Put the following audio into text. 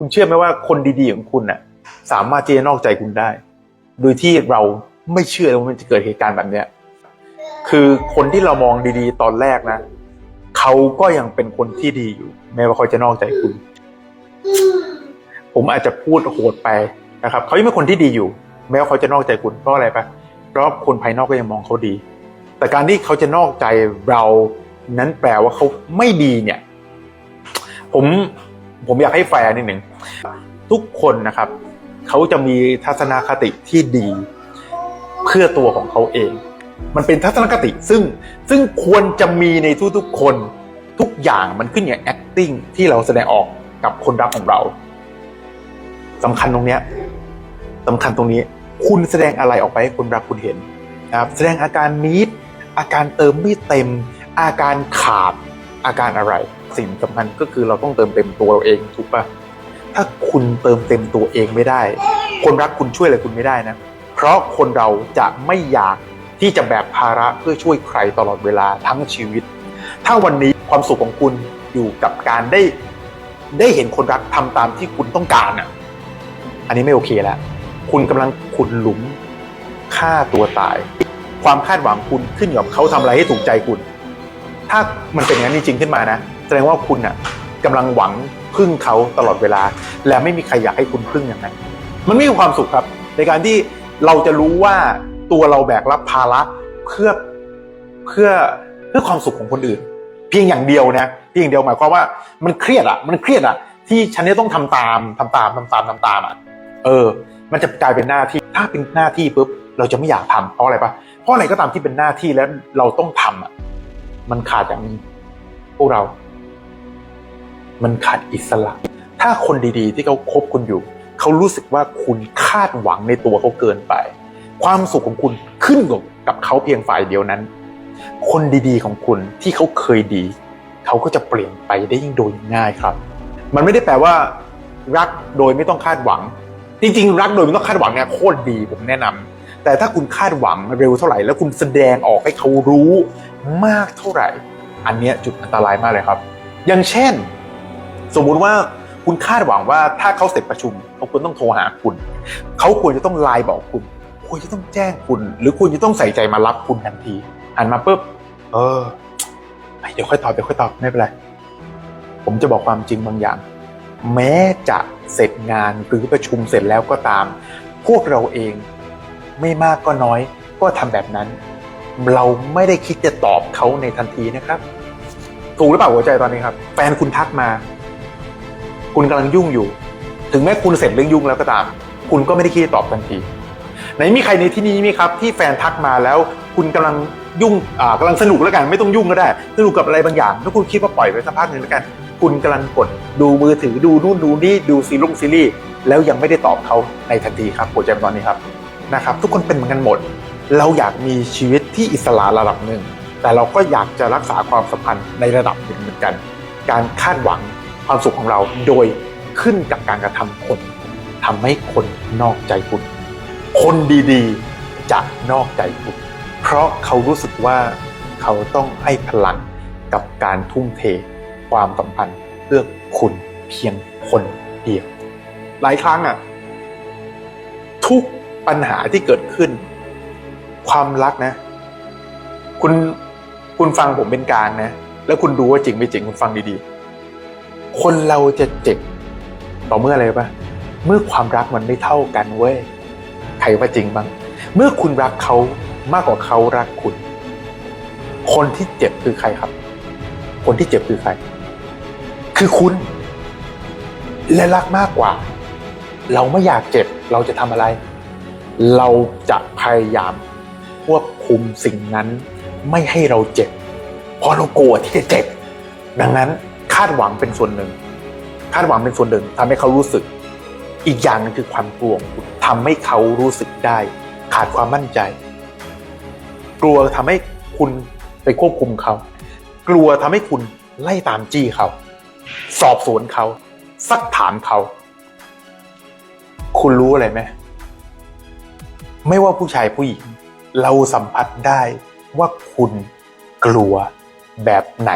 คุณเชื่อไหมว่าคนดีๆของคุณน่ะ สามารถที่จะนอกใจคุณได้ โดยที่เราไม่เชื่อว่ามันจะเกิดเหตุการณ์แบบเนี้ยคือคนที่เรามองดีๆ ตอนแรกนะเขาก็ยังเป็นคนที่ดีอยู่ แม้ว่าเขาจะนอกใจคุณ ผมอาจจะพูดโหดไปนะครับเขายังเป็นคนที่ดีอยู่ แม้ว่าเขาจะนอกใจคุณเพราะอะไรปะเพราะคนภายนอกก็ยังมองเขาดี แต่การที่เขาจะนอกใจเรานั้นแปลว่าเขาไม่ดีเนี่ย ผม ผมอยากให้แฟร์นิดหนึ่งทุกคนนะครับเขาจะมีทัศนคติที่ดี เพื่อตัวของเขาเอง มันเป็นทัศนคติซึ่งซึ่งควรจะมีในทุกๆคนทุกอย่างมันขึ้นอย่าง acting ที่เราแสดงออกกับคนรักของเราสำคัญตรงเนี้ยสำคัญตรงนี้ คุณแสดงอะไรออกไปให้คนรักคุณเห็นนะครับแสดงอาการนิดอาการเติมไม่เต็ม อาการขาด อาการอะไร สิ่งสำคัญก็คือเราต้องเติมเต็มตัวเราเองถูกปะถ้าคุณเติมเต็มตัวเองไม่ได้ คนรักคุณช่วยอะไรคุณไม่ได้นะ เพราะคนเราจะไม่อยากที่จะแบกภาระเพื่อช่วยใครตลอดเวลาทั้งชีวิต ถ้าวันนี้ความสุขของคุณอยู่กับการได้ได้เห็นคนรักทำตามที่คุณต้องการอะ อันนี้ไม่โอเคแล้ว คุณกำลังขุดหลุมฆ่าตัวตาย ความคาดหวังคุณขึ้นอยู่กับเขาทำอะไรให้ถูกใจคุณ ถ้ามันเป็นอย่างนั้นจริงๆขึ้นมานะ แสดงว่าคุณน่ะกำลังหวังพึ่งเขาตลอดเวลา และไม่มีใครอยากให้คุณพึ่งอย่างนั้น มันไม่มีความสุขครับ ในการที่เราจะรู้ว่าตัวเราแบกรับภาระเพื่อเพื่อเพื่อความสุขของคนอื่น เพียงอย่างเดียวนะเพียงอย่างเดียวหมายความว่ามันเครียดอะ มันเครียดอะ ที่ฉันจะต้องทำตามทำตามทำตามทำตามอะเออ มันจะกลายเป็นหน้าที่ถ้าเป็นหน้าที่ปุ๊บเราจะไม่อยากทำเพราะอะไรปะเพราะอะไรก็ตามที่เป็นหน้าที่แล้วเราต้องทำอะ มันขาดอย่างนึงพวกเรา มันขาดอิสระ ถ้าคนดีๆ ที่เขาคบคุณอยู่ เขารู้สึกว่าคุณคาดหวังในตัวเขาเกินไป ความสุขของคุณขึ้นกับกับเขาเพียงฝ่ายเดียวนั้น คนดีๆของคุณที่เขาเคยดี เขาก็จะเปลี่ยนไปได้ยิ่งโดยง่ายครับ มันไม่ได้แปลว่า รักโดยไม่ต้องคาดหวัง จริงๆ รักโดยไม่ต้องคาดหวังเนี่ยโคตรดีผมแนะนำ แต่ถ้าคุณคาดหวังเร็วเท่าไหร่ แล้วคุณแสดงออกให้เขารู้มากเท่าไหร่ อันเนี้ยจุดอันตรายมากเลยครับ อย่างเช่น สมมุติว่าคุณคาดหวังว่าถ้าเขาเสร็จประชุมเขาควรต้องโทรหาคุณ เขาควรจะต้องไลน์บอกคุณควรจะต้องแจ้งคุณ หรือควรจะต้องใส่ใจมารับคุณทันทีหันมาปุ๊บเออเดี๋ยวค่อยตอบเดี๋ยวค่อยตอบไม่เป็นไรผมจะบอกความจริงบางอย่าง แม้จะเสร็จงานหรือประชุมเสร็จแล้วก็ตาม พวกเราเอง ไม่มากก็น้อย ก็ทำแบบนั้น เราไม่ได้คิดจะตอบเขาในทันทีนะครับ ถูกหรือเปล่าหัวใจตอนนี้ครับ แฟนคุณทักมา คุณกำลังยุ่งอยู่ ถึงแม้คุณเสร็จเรื่องยุ่งแล้วก็ตาม คุณก็ไม่ได้คิดจะตอบทันทีไหนมีใครในที่นี้มีครับ ที่แฟนทักมาแล้ว คุณกำลังยุ่งอ่ากำลังสนุกแล้วกัน ไม่ต้องยุ่งก็ได้ สนุกกับอะไรบางอย่างถ้าคุณคิดว่าปล่อยไปสักพักหนึ่งแล้วกัน คุณกำลังกดดูมือถือดูนู่นดูนี่ดูซีรุ่งซีรีส์แล้วยังไม่ได้ตอบเขาในทันทีครับหัวใจตอนนี้ครับ นะครับทุกคนเป็นเหมือนกันหมด เราอยากมีชีวิตที่อิสระระดับหนึ่ง แต่เราก็อยากจะรักษาความสัมพันธ์ในระดับหนึ่งเหมือนกัน การคาดหวังความสุขของเราโดยขึ้นกับการกระทำคนทำให้คนนอกใจคุณ คนดีๆจะนอกใจคุณ เพราะเขารู้สึกว่าเขาต้องให้พลังกับการทุ่มเทความสัมพันธ์เพื่อคุณเพียงคนเดียว หลายครั้งอะทุก ปัญหาที่เกิดขึ้น ความรักนะ คุณคุณฟังผมเป็นกลางนะ แล้วคุณดูว่าจริงไม่จริงคุณฟังดีๆ คนเราจะเจ็บต่อเมื่ออะไรปะเมื่อความรักมันไม่เท่ากันเว้ยใครว่าจริงบ้าง เมื่อคุณรักเขามากกว่าเขารักคุณ คนที่เจ็บคือใครครับ คนที่เจ็บคือใคร คือคุณ และรักมากกว่า เราไม่อยากเจ็บเราจะทำอะไร เราจะพยายามควบคุมสิ่งนั้นไม่ให้เราเจ็บ เพราะเรากลัวที่จะเจ็บ ดังนั้นคาดหวังเป็นส่วนหนึ่ง คาดหวังเป็นส่วนหนึ่งทำให้เขารู้สึก อีกอย่างนึงคือความกลัวคุณทำให้เขารู้สึกได้ ขาดความมั่นใจ กลัวทำให้คุณไปควบคุมเขา กลัวทำให้คุณไล่ตามจี้เขา สอบสวนเขาซักถามเขา คุณรู้อะไรไหม ไม่ว่าผู้ชายผู้หญิง เราสัมผัสได้ว่าคุณกลัวแบบไหน